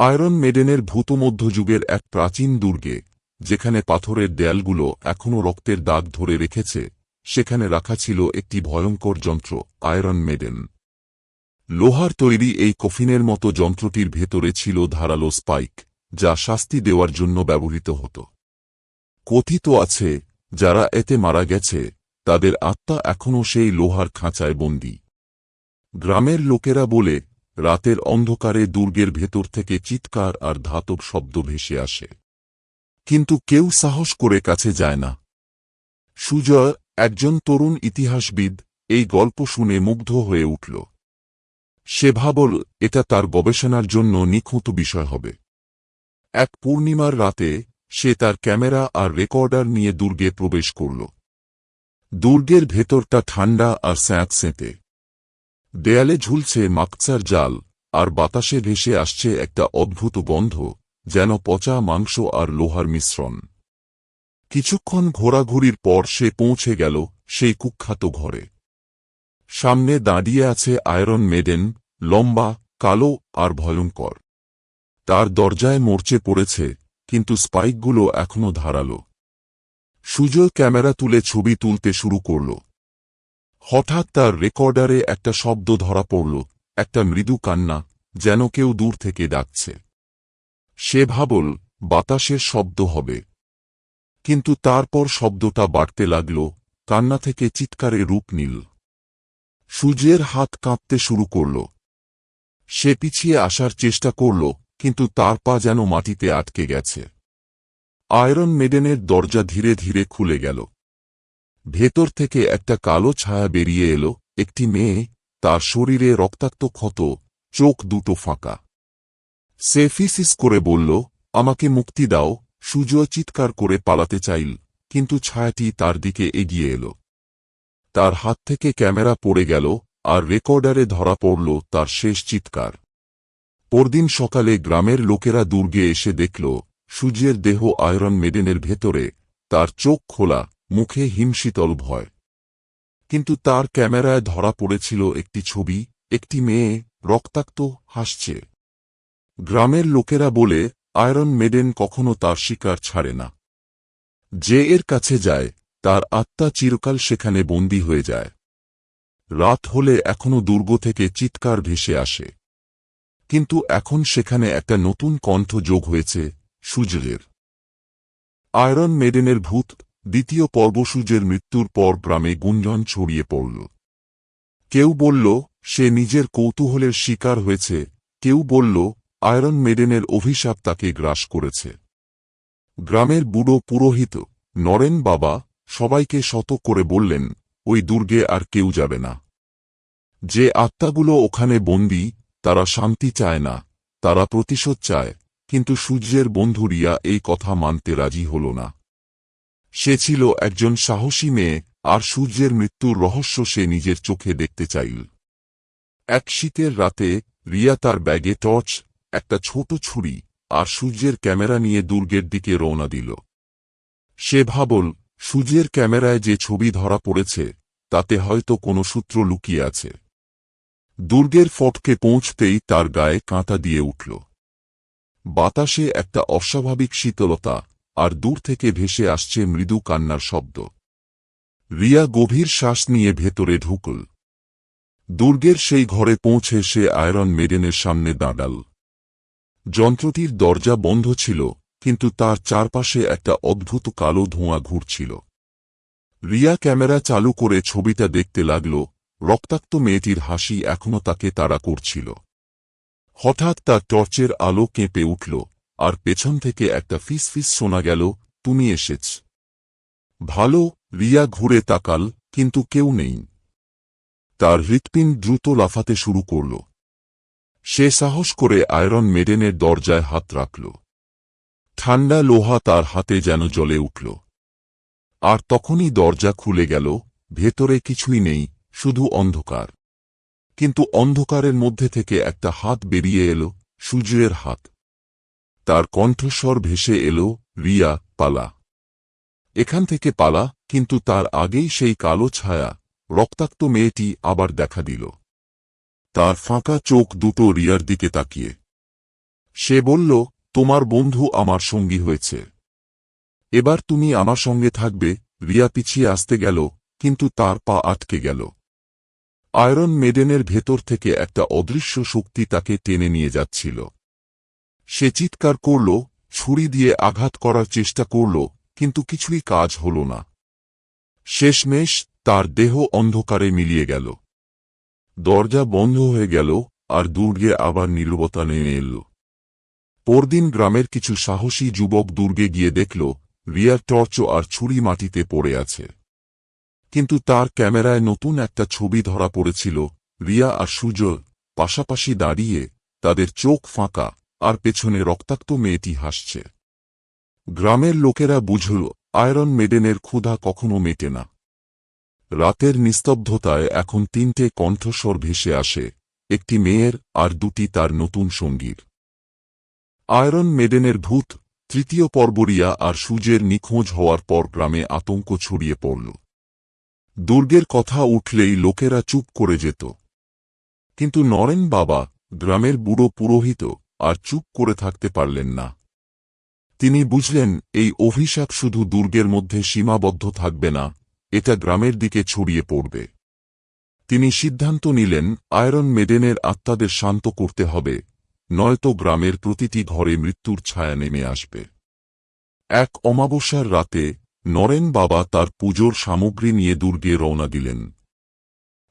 Iron মেডেনের ভূতমধ্যযুগের এক প্রাচীন দুর্গে, যেখানে পাথরের দেয়ালগুলো এখনও রক্তের দাগ ধরে রেখেছে, সেখানে রাখা ছিল একটি ভয়ঙ্কর যন্ত্র, আয়রন মেডেন। লোহার তৈরি এই কফিনের মতো যন্ত্রটির ভেতরে ছিল ধারালো স্পাইক, যা শাস্তি দেওয়ার জন্য ব্যবহৃত হতো। কথিত আছে, যারা এতে মারা গেছে, তাদের আত্মা এখনও সেই লোহার খাঁচায় বন্দী। গ্রামের লোকেরা বলে রাতের অন্ধকারে দুর্গের ভেতর থেকে চিৎকার আর ধাতব শব্দ ভেসে আসে। কিন্তু কেউ সাহস করে কাছে যায় না। সুজয়, একজন তরুণ ইতিহাসবিদ, এই গল্প শুনে মুগ্ধ হয়ে উঠল। সে ভাবল, এটা তার গবেষণার জন্য নিখুঁত বিষয় হবে। এক পূর্ণিমার রাতে, সে তার ক্যামেরা আর রেকর্ডার নিয়ে দুর্গে প্রবেশ করল। দুর্গের ভেতরটা ঠান্ডা আর স্যাঁতস্যাঁতে দেয়ালে ঝুলছে মাকচার জাল, আর বাতাসে ভেসে আসছে একটা অদ্ভুত গন্ধ, যেন পচা মাংস আর লোহার মিশ্রণ। কিছুক্ষণ ঘোরাঘুরির পর সে পৌঁছে গেল সেই কুখ্যাত ঘরে। সামনে দাঁড়িয়ে আছে আয়রন মেডেন, লম্বা, কালো আর ভয়ঙ্কর। তার দরজায় মরচে পড়েছে, কিন্তু স্পাইকগুলো এখনও ধারালো। সুজয় ক্যামেরা তুলে ছবি তুলতে শুরু করল। হঠাৎ তার রেকর্ডারে একটা শব্দ ধরা পড়ল, একটা মৃদু কান্না, যেন কেউ দূর থেকে ডাকছে। সে ভাবল, বাতাসের শব্দ হবে। কিন্তু তারপর শব্দটা বাড়তে লাগল, কান্না থেকে চিৎকারে রূপ নিল। সূর্যের হাত কাঁপতে শুরু করল। সে পিছিয়ে আসার চেষ্টা করল, কিন্তু তার পা যেন মাটিতে আটকে গেছে। আয়রন মেডেনের দরজা ধীরে ধীরে খুলে গেল। ভেতর থেকে একটা কালো ছায়া বেরিয়ে এলো, একটি মেয়ে, তার শরীরে রক্তাক্ত ক্ষত, চোখ দুটো ফাঁকা। সে ফিসিস করে বলল, আমাকে মুক্তি দাও। সুজয় চিৎকার করে পালাতে চাইল, কিন্তু ছায়াটি তার দিকে এগিয়ে এলো। তার হাত থেকে ক্যামেরা পড়ে গেল, আর রেকর্ডারে ধরা পড়ল তার শেষ চিৎকার। পরদিন সকালে গ্রামের লোকেরা দুর্গে এসে দেখল সূর্যের দেহ আয়রন মেডেনের ভেতরে, তার চোখ খোলা মুখে হিমশীতল ভয়। কিন্তু তার ক্যামেরায় ধরা পড়েছিল একটি ছবি, একটি মেয়ে, রক্তাক্ত, হাসছে। গ্রামের লোকেরা বলে, আয়রন মেডেন কখনো তার শিকার ছাড়ে না। যে এর কাছে যায়, তার আত্মা চিরকাল সেখানে বন্দী হয়ে যায়। রাত হলে এখনও দুর্গ থেকে চিৎকার ভেসে আসে। কিন্তু এখন সেখানে একটা নতুন কণ্ঠ যোগ হয়েছে, সূর্যের। আয়রন মেডেনের ভূত দ্বিতীয় পর্ব সূর্যের মৃত্যুর পর গ্রামে গুঞ্জন ছড়িয়ে পড়ল। কেউ বলল, সে নিজের কৌতূহলের শিকার হয়েছে। কেউ বলল, আয়রন মেডেনের অভিশাপ তাকে গ্রাস করেছে। গ্রামের বুড়ো পুরোহিত, নরেন বাবা, সবাইকে শত করে বললেন, ওই দুর্গে আর কেউ যাবে না। যে আত্মাগুলো ওখানে বন্দী, তারা শান্তি চায় না, তারা প্রতিশোধ চায়, কিন্তু সূর্যের বন্ধু রিয়া এই কথা মানতে রাজি হল না। সে ছিল একজন সাহসী মেয়ে, আর সূর্যের মৃত্যুর রহস্য সে নিজের চোখে দেখতে চাইল। এক শীতের রাতে, রিয়া তার ব্যাগে টর্চ, একটা ছোট ছুরি, আর সূর্যের ক্যামেরা নিয়ে দুর্গের দিকে রওনা দিল। সে ভাবল, সূর্যের ক্যামেরায় যে ছবি ধরা পড়েছে, তাতে হয়তো কোনো সূত্র লুকিয়ে আছে। দুর্গের ফটকে পৌঁছতেই তার গায়ে কাঁটা দিয়ে উঠল। বাতাসে একটা অস্বাভাবিক শীতলতা আর দূর থেকে ভেসে আসছে মৃদু কান্নার শব্দ। রিয়া গভীর শ্বাস নিয়ে ভেতরে ঢুকল। দুর্গের সেই ঘরে পৌঁছে সে আয়রন মেডেনের সামনে দাঁড়াল। যন্ত্রটির দরজা বন্ধ ছিল, কিন্তু তার চারপাশে একটা অদ্ভুত কালো ধোঁয়া ঘুরছিল। রিয়া ক্যামেরা চালু করে ছবিটা দেখতে লাগল, রক্তাক্ত মেয়েটির হাসি এখনও তাকে তাড়া করছিল। হঠাৎ তার টর্চের আলো কেঁপে উঠল আর পেছন থেকে একটা ফিস ফিস শোনা গেল, তুমি এসেছ। ভালো, রিয়া ঘুরে তাকাল, কিন্তু কেউ নেই। তার হৃৎপিণ্ড দ্রুত লাফাতে শুরু করল। সে সাহস করে আয়রন মেডেনের দরজায় হাত রাখল। ঠান্ডা লোহা তার হাতে যেন জ্বলে উঠল। আর তখনই দরজা খুলে গেল, ভেতরে কিছুই নেই, শুধু অন্ধকার। কিন্তু অন্ধকারের মধ্যে থেকে একটা হাত বেরিয়ে এলো, সূর্যের হাত। তার কণ্ঠস্বর ভেসে এলো, রিয়া, পালা। এখান থেকে পালা, কিন্তু তার আগেই সেই কালো ছায়া, রক্তাক্ত মেয়েটি আবার দেখা দিল। তার ফাঁকা চোখ দুটো রিয়ার দিকে তাকিয়ে। সে বলল, তোমার বন্ধু আমার সঙ্গী হয়েছে। এবার তুমি আমার সঙ্গে থাকবে। রিয়া পিছিয়ে আসতে গেল, কিন্তু তার পা আটকে গেল। আয়রন মেডেনের ভেতর থেকে একটা অদৃশ্য শক্তি তাকে টেনে নিয়ে যাচ্ছিল। সে চিৎকার করল, ছুরি দিয়ে আঘাত করার চেষ্টা করল, কিন্তু কিছুই কাজ হল না। শেষমেশ তার দেহ অন্ধকারে মিলিয়ে গেল। দরজা বন্ধ হয়ে গেল আর দুর্গে আবার নীরবতা নেমে এল। পরদিন গ্রামের কিছু সাহসী যুবক দুর্গে গিয়ে দেখল, রিয়ার টর্চ আর ছুরি মাটিতে পড়ে আছে। কিন্তু তার ক্যামেরায় নতুন একটা ছবি ধরা পড়েছিল, রিয়া আর সুজয় পাশাপাশি দাঁড়িয়ে তাদের চোখ ফাঁকা। আর পেছনে রক্তাক্ত মেয়েটি হাসছে। গ্রামের লোকেরা বুঝল, আয়রন মেডেনের ক্ষুধা কখনো মেটে না। রাতের নিস্তব্ধতায় এখন তিনটে কণ্ঠস্বর ভেসে আসে, একটি মেয়ের আর দুটি তার নতুন সঙ্গীর। আয়রন মেডেনের ভূত, তৃতীয় পর্বরিয়া আর সূর্যের নিখোঁজ হওয়ার পর গ্রামে আতঙ্ক ছড়িয়ে পড়ল। দুর্গের কথা উঠলেই লোকেরা চুপ করে যেত। কিন্তু নরেন বাবা, গ্রামের বুড়ো পুরোহিত আর চুপ করে থাকতে পারলেন না। তিনি বুঝলেন, এই অভিশাপ শুধু দুর্গের মধ্যে সীমাবদ্ধ থাকবে না, এটা গ্রামের দিকে ছড়িয়ে পড়বে। তিনি সিদ্ধান্ত নিলেন, আয়রন মেডেনের আত্মাদের শান্ত করতে হবে, নয়তো গ্রামের প্রতিটি ঘরে মৃত্যুর ছায়া নেমে আসবে। এক অমাবস্যার রাতে, নরেন বাবা তার পুজোর সামগ্রী নিয়ে দুর্গে রওনা দিলেন।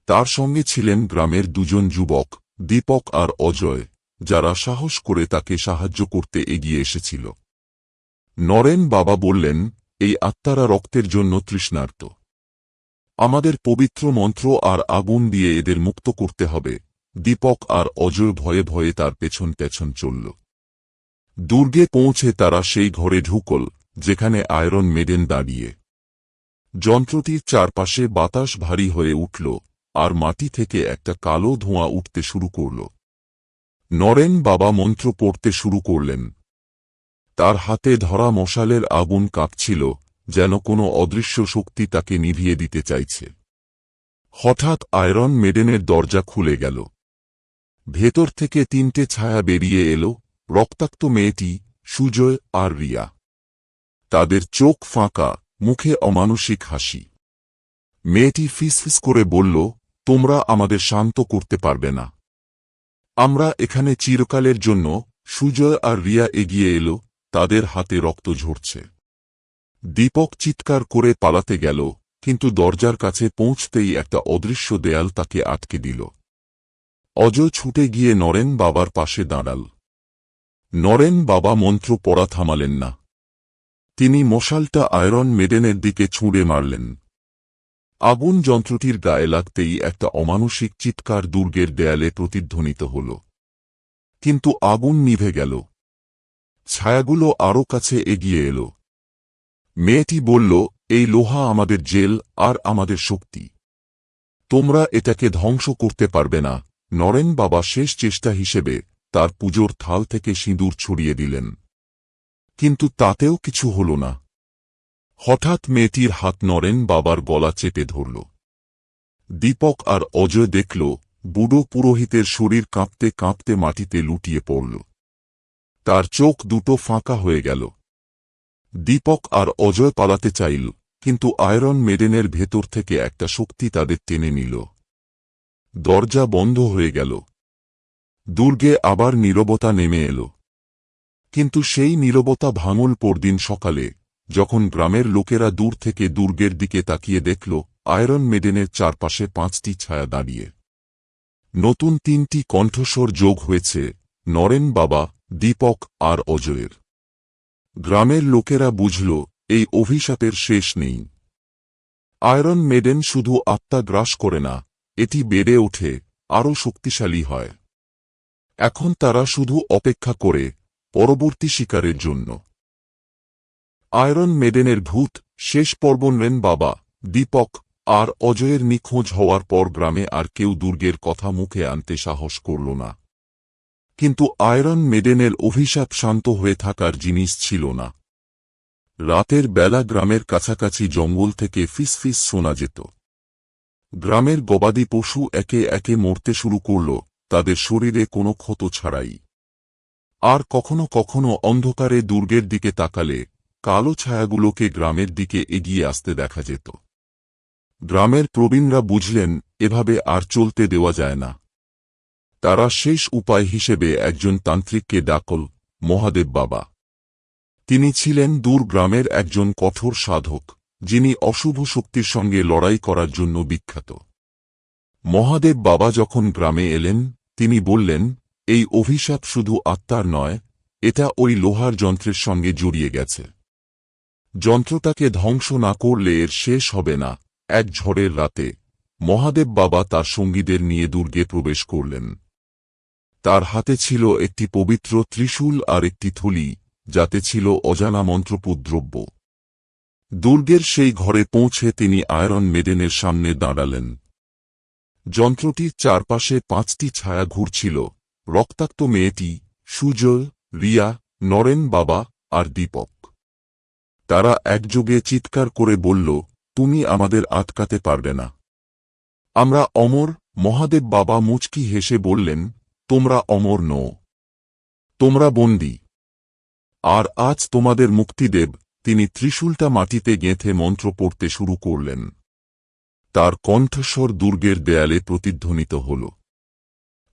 তার সঙ্গে ছিলেন গ্রামের দুজন যুবক, দীপক আর অজয়। যারা সাহস করে তাকে সাহায্য করতে এগিয়ে এসেছিল। নরেন বাবা বললেন, এই আত্মারা রক্তের জন্য তৃষ্ণার্ত। আমাদের পবিত্র মন্ত্র আর আগুন দিয়ে এদের মুক্ত করতে হবে। দীপক আর অজয় ভয়ে ভয়ে তার পেছন পেছন চলল। দুর্গে পৌঁছে তারা সেই ঘরে ঢুকল, যেখানে আয়রন মেডেন দাঁড়িয়ে। যন্ত্রটির চারপাশে বাতাস ভারী হয়ে উঠল, আর মাটি থেকে একটা কালো ধোঁয়া উঠতে শুরু করল। নরেন বাবা মন্ত্র পড়তে শুরু করলেন। তার হাতে ধরা মশালের আগুন কাঁপছিল, যেন কোনো অদৃশ্য শক্তি তাকে নিভিয়ে দিতে চাইছে। হঠাৎ আয়রন মেডেনের দরজা খুলে গেল। ভেতর থেকে তিনটে ছায়া বেরিয়ে এল, রক্তাক্ত মেয়েটি, সুজয় আর রিয়া। তাদের চোখ ফাঁকা, মুখে অমানসিক হাসি। মেয়েটি ফিসফিস করে বলল, তোমরা আমাদের শান্ত করতে পারবে না। আমরা এখানে চিরকালের জন্য সুজয় আর রিয়া এগিয়ে এলো, তাদের হাতে রক্ত ঝরছে। দীপক চিৎকার করে পালাতে গেল, কিন্তু দরজার কাছে পৌঁছতেই একটা অদৃশ্য দেয়াল তাকে আটকে দিল। অজয় ছুটে গিয়ে নরেন বাবার পাশে দাঁড়াল। নরেন বাবা মন্ত্র পড়া থামালেন না। তিনি মশালটা আয়রন মেডেনের দিকে ছুঁড়ে মারলেন। আগুন যন্ত্রটির গায়ে লাগতেই একটা অমানসিক চিৎকার দুর্গের দেয়ালে প্রতিধ্বনিত হল। কিন্তু আগুন নিভে গেল। ছায়াগুলো আরও কাছে এগিয়ে এল। মেয়েটি বলল, এই লোহা আমাদের জেল আর আমাদের শক্তি। তোমরা এটাকে ধ্বংস করতে পারবে না। নরেন বাবা শেষ চেষ্টা হিসেবে তার পুজোর থাল থেকে সিঁদুর ছড়িয়ে দিলেন। কিন্তু তাতেও কিছু হল না। হঠাৎ মেয়েটির হাত নরেন বাবার গলা চেপে ধরল। দীপক আর অজয় দেখল, বুড়ো পুরোহিতের শরীর কাঁপতে কাঁপতে মাটিতে লুটিয়ে পড়ল। তার চোখ দুটো ফাঁকা হয়ে গেল। দীপক আর অজয় পালাতে চাইল, কিন্তু আয়রন মেডেনের ভেতর থেকে একটা শক্তি তাদের টেনে নিল। দরজা বন্ধ হয়ে গেল। দুর্গে আবার নীরবতা নেমে এল। কিন্তু সেই নীরবতা ভাঙল পরদিন সকালে। যখন গ্রামের লোকেরা দূর থেকে দুর্গের দিকে তাকিয়ে দেখল, আয়রন মেডেনের চারপাশে পাঁচটি ছায়া দাঁড়িয়ে। নতুন তিনটি কণ্ঠস্বর যোগ হয়েছে, নরেন বাবা, দীপক আর অজয়ের। গ্রামের লোকেরা বুঝল, এই অভিশাপের শেষ নেই। আয়রন মেডেন শুধু আত্মা গ্রাস করে না, এটি বেড়ে ওঠে, আরও শক্তিশালী হয়। এখন তারা শুধু অপেক্ষা করে, পরবর্তী শিকারের জন্য। আয়রন মেডেনের ভূত, শেষ পর্ব নেন বাবা। দীপক, আর অজয়ের নিখোঁজ হওয়ার পর গ্রামে আর কেউ দুর্গের কথা মুখে আনতে সাহস করল না। কিন্তু আয়রন মেডেনের অভিশাপ শান্ত হয়ে থাকার জিনিস ছিল না। রাতের বেলা গ্রামের কাছাকাছি জঙ্গল থেকে ফিসফিস শোনা যেত। গ্রামের গবাদি পশু একে একে মরতে শুরু করল, তাদের শরীরে কোনো ক্ষত ছাড়াই। আর কখনো কখনো অন্ধকারে দুর্গের দিকে তাকালে কালো ছায়াগুলোকে গ্রামের দিকে এগিয়ে আসতে দেখা যেত। গ্রামের প্রবীণরা বুঝলেন, এভাবে আর চলতে দেওয়া যায় না। তারা শেষ উপায় হিসেবে একজন তান্ত্রিককে ডাকল, মহাদেব বাবা। তিনি ছিলেন দূর গ্রামের একজন কঠোর সাধক, যিনি অশুভ শক্তির সঙ্গে লড়াই করার জন্য বিখ্যাত। মহাদেব বাবা যখন গ্রামে এলেন, তিনি বললেন, এই অভিশাপ শুধু আত্মার নয়, এটা ওই লোহার যন্ত্রের সঙ্গে জড়িয়ে গেছে। যন্ত্রটাকে ধ্বংস না করলে এর শেষ হবে না। এক ঝড়ের রাতে, মহাদেব বাবা তার সঙ্গীদের নিয়ে দুর্গে প্রবেশ করলেন। তার হাতে ছিল একটি পবিত্র ত্রিশূল আর একটি থলি, যাতে ছিল অজানা মন্ত্রপুদ্রব্য দুর্গের সেই ঘরে পৌঁছে তিনি আয়রন মেডেনের সামনে দাঁড়ালেন। যন্ত্রটির চারপাশে পাঁচটি ছায়া ঘুরছিল। রক্তাক্ত মেয়েটি, সুজল, রিয়া, নরেন বাবা আর দীপক। তারা একযোগে চিৎকার করে বলল, তুমি আমাদের আটকাতে পারবে না। আমরা অমর, মহাদেব বাবা মুচকি হেসে বললেন, তোমরা অমর নও। তোমরা বন্দী। আর আজ তোমাদের মুক্তিদেব, তিনি ত্রিশূলটা মাটিতে গেঁথে মন্ত্র পড়তে শুরু করলেন। তার কণ্ঠস্বর দুর্গের দেয়ালে প্রতিধ্বনিত হল।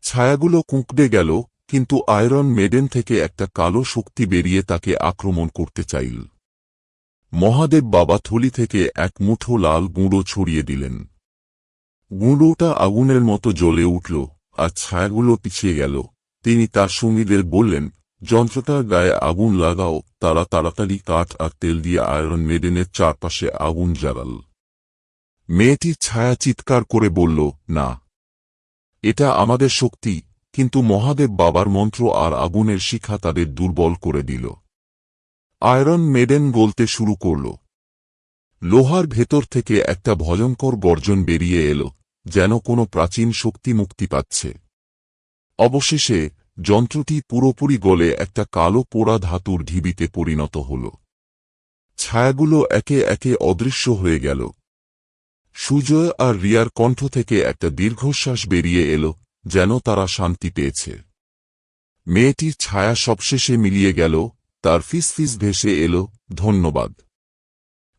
ছায়াগুলো কুঁকড়ে গেল, কিন্তু আয়রন মেডেন থেকে একটা কালো শক্তি বেরিয়ে তাকে আক্রমণ করতে চাইল। মহাদেব বাবা থলি থেকে এক মুঠো লাল গুঁড়ো ছড়িয়ে দিলেন। গুঁড়োটা আগুনের মতো জ্বলে উঠল, আর ছায়াগুলো পিছিয়ে গেল। তিনি তার সঙ্গীদের বললেন, যন্ত্রটার গায়ে আগুন লাগাও, তারা তাড়াতাড়ি কাঠ আর তেল দিয়ে আয়রন মেডেনের চারপাশে আগুন জ্বালাল। মেয়েটির ছায়া চিৎকার করে বলল, না। এটা আমাদের শক্তি। কিন্তু মহাদেব বাবার মন্ত্র আর আগুনের শিখা তাদের দুর্বল করে দিল। আয়রন মেডেন গলতে শুরু করল। লোহার ভেতর থেকে একটা ভয়ঙ্কর গর্জন বেরিয়ে এল, যেন কোনো প্রাচীন শক্তি মুক্তি পাচ্ছে। অবশেষে, যন্ত্রটি পুরোপুরি গলে একটা কালো পোড়া ধাতুর ঢিবিতে পরিণত হল। ছায়াগুলো একে একে অদৃশ্য হয়ে গেল। সুজয় আর রিয়ার কণ্ঠ থেকে একটা দীর্ঘশ্বাস বেরিয়ে এল, যেন তারা শান্তি পেয়েছে। মেয়েটির ছায়া সবশেষে মিলিয়ে গেল তার ফিসফিস ভেসে এল, ধন্যবাদ।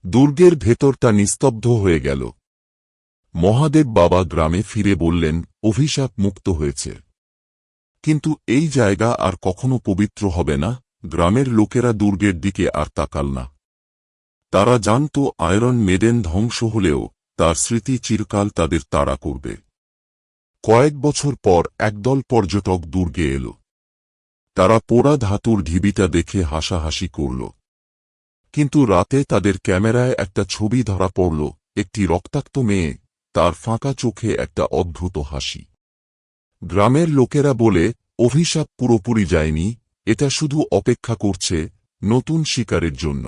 দুর্গের ভেতরটা নিস্তব্ধ হয়ে গেল। মহাদেব বাবা গ্রামে ফিরে বললেন, অভিশাপ মুক্ত হয়েছে। কিন্তু এই জায়গা আর কখনো পবিত্র হবে না, গ্রামের লোকেরা দুর্গের দিকে আর তাকাল না। তারা জানত আয়রন মেডেন ধ্বংস হলেও তার স্মৃতি চিরকাল তাদের তাড়া করবে। কয়েক বছর পর একদল পর্যটক দুর্গে এল। তারা পোড়া ধাতুর ঢিবিটা দেখে হাসাহাসি করল। কিন্তু রাতে তাদের ক্যামেরায় একটা ছবি ধরা পড়ল, একটি রক্তাক্ত মেয়ে, তার ফাঁকা চোখে একটা অদ্ভুত হাসি। গ্রামের লোকেরা বলে, অভিশাপ পুরোপুরি যায়নি, এটা শুধু অপেক্ষা করছে নতুন শিকারের জন্য।